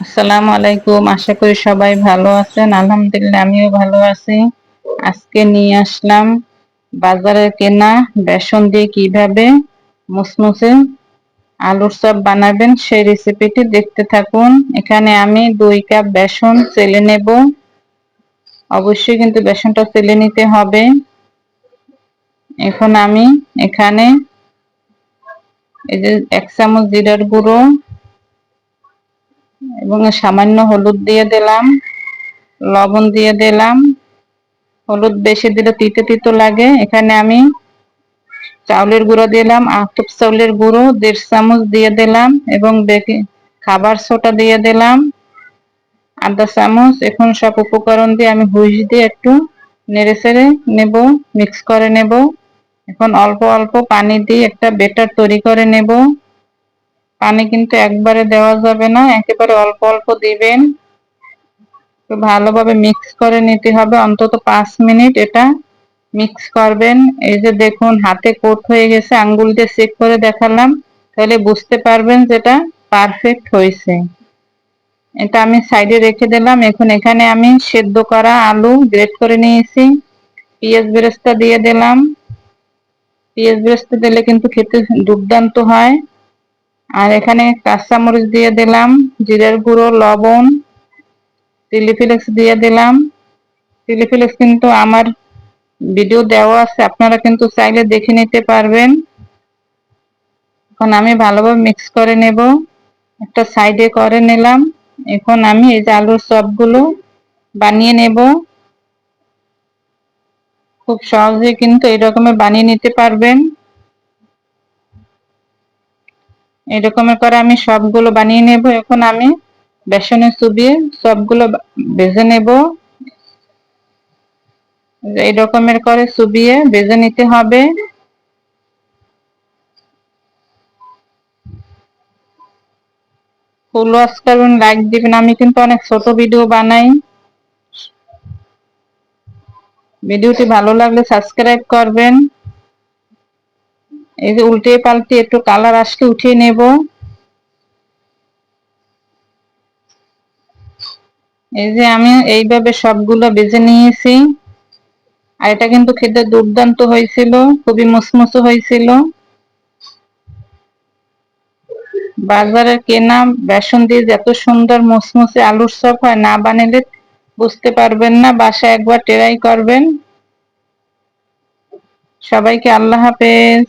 আসসালামু আলাইকুম। আশা করি সবাই ভালো আছেন। আলহামদুলিল্লাহ, আমিও ভালো আছি। আজকে নিয়ে আসলাম বাজারে কেনা বেসন দিয়ে কীভাবে মুসমুসে আলুর চপ বানাবেন সেই রেসিপিটি দেখতে থাকুন। এখানে আমি দুই কাপ বেসন চেলে নেব। অবশ্যই কিন্তু বেসনটা চেলে নিতে হবে। এখন আমি এখানে এই যে এক চামচ জিরার গুঁড়ো এবং সামান্য হলুদ দিয়ে দিলাম, লবণ দিয়ে দিলাম। হলুদ বেশি দিলে তিতে তিতো লাগে। এখানে আমি চাউলের গুঁড়ো দিলাম আতপ চাউলের গুঁড়ো, দেড় চামচ দিয়ে দিলাম এবং খাবার সোটা দিয়ে দিলাম, আধা চামচ। এখন সব উপকরণ দিয়ে আমি হুইস দিয়ে একটু নেড়ে চেড়ে নেব, মিক্স করে নেব। এখন অল্প অল্প পানি দিয়ে একটা বেটার তৈরি করে নেব। পানি কিন্তু একবারে দেওয়া যাবে না, একেবারে অল্প অল্প দিবেন। ভালোভাবে মিক্স করে নিতে হবে, অন্তত পাঁচ মিনিট এটা মিক্স করবেন। এই যে দেখুন, হাতে কোট হয়ে গেছে আঙ্গুল দিয়ে চেক করে দেখালাম, তাহলে বুঝতে পারবেন যেটা পারফেক্ট হয়েছে। এটা আমি সাইডে রেখে দিলাম, এখন এখানে আমি সেদ্ধ করা আলু গ্রেট করে নিয়েছি। পেঁয়াজ বেরেস্তা দিয়ে দিলাম। পেঁয়াজ বেরেস্তা দিলে কিন্তু খেতে দুর্দান্ত হয়। আর এখানে কাঁচামরিচ দিয়ে দিলাম, জিরের গুঁড়ো, লবণ, চিলি ফ্লেক্স দিয়ে দিলাম। চিলি ফ্লেক্স কিন্তু আমার ভিডিও দেওয়া আছে, আপনারা কিন্তু চাইলে দেখে নিতে পারবেন। এখন আমি ভালোভাবে মিক্স করে নেব, একটা সাইডে করে নিলাম। এখন আমি এই যে আলুর চপগুলো বানিয়ে নেব। খুব সহজে কিন্তু এই রকমের বানিয়ে নিতে পারবেন। এরকমের করে আমি সবগুলো বানিয়ে নেব। এখন আমি বেসনে চুবিয়ে সবগুলো ভেজে নেব। এই রকমের করে চুবিয়ে ভেজে নিতে হবে। ফুল ওয়াশ করবেন লাইক দিবেন। আমি কিন্তু অনেক ছোট ভিডিও বানাই। ভিডিওটি ভালো লাগলে সাবস্ক্রাইব করবেন। এই যে উল্টে পাল্টে একটু কালার আসলে উঠিয়ে নেব। এই যে আমি এইভাবে সবগুলো বেজে নিয়েছি। আর এটা কিন্তু খেতে দুর্দান্ত হয়েছিল, খুবই মুসমুসো হয়েছিল। বাজারে কেনা বেসন দিয়ে যত সুন্দর মুসমুসে আলুর চপ হয়, না বানালে বুঝতে পারবেন না, বাসায় একবার ট্রাই করবেন। সবাইকে আল্লাহ হাফেজ।